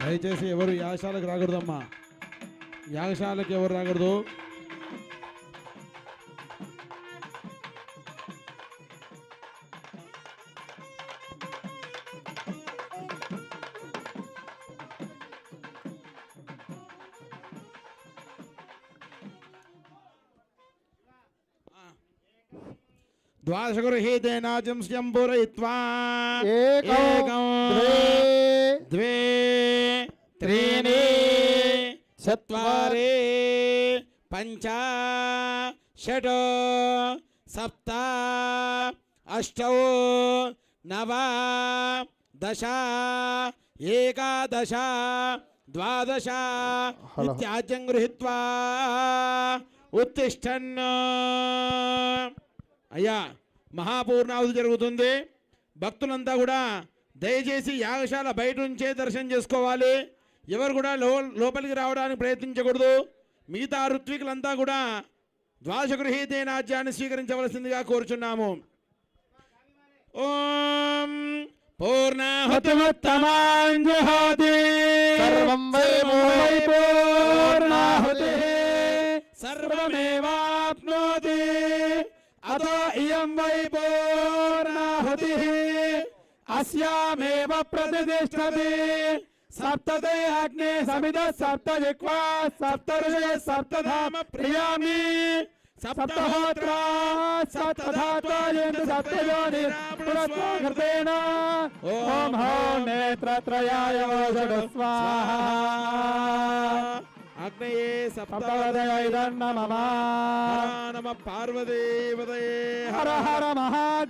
దయచేసి ఎవరు యాగశాలకు రాకూడదమ్మా. యాగశాలకు ఎవరు రాకూడదు? ద్వాదశగృహీతేనాజం స్యంపురయిత్వా ఏకం ఏకం ద్వే. త్రీణి చత్వారి పంచ షట్ సప్త అష్టౌ నవ దశ ఏకాదశ ద్వాదశ. ఇత్యాజ్యం గృహీత్వా ఉత్తిష్టన్. అయ్యా మహాపూర్ణావతి జరుగుతుంది. భక్తులంతా కూడా దయచేసి యాగశాల బయట నుంచే దర్శనం చేసుకోవాలి. ఎవరు కూడా లో లోపలికి రావడానికి ప్రయత్నించకూడదు. మిగతా ఋత్వికులంతా కూడా ద్వాదశ గృహీతేనాజ్యాన్ని స్వీకరించవలసిందిగా కోరుచున్నాము. ఓం పూర్ణాహుతిముత్తమాంజుహోతి. సర్వం వై వై పూర్ణాహుతిః. సర్వమేవాప్నోతి. అతో ఇయం వై పూర్ణాహుతిః. అస్యామేవ ప్రతిష్టతి. సప్తదే అగ్నే సమిద సప్త జిక్వా సప్త ఋషయ సప్తధామ ప్రియామి. సప్తహోత్ర సప్తధాత్వాయంతు సప్తయోని పురస్వాకృతేన ఓం హోం నేత్రత్రయాయ ఓషడు స్వాహా. అగ్నయే సప్తవదయైదన్నమమ నమ పార్వదేవదయే హర హర మహాదేవ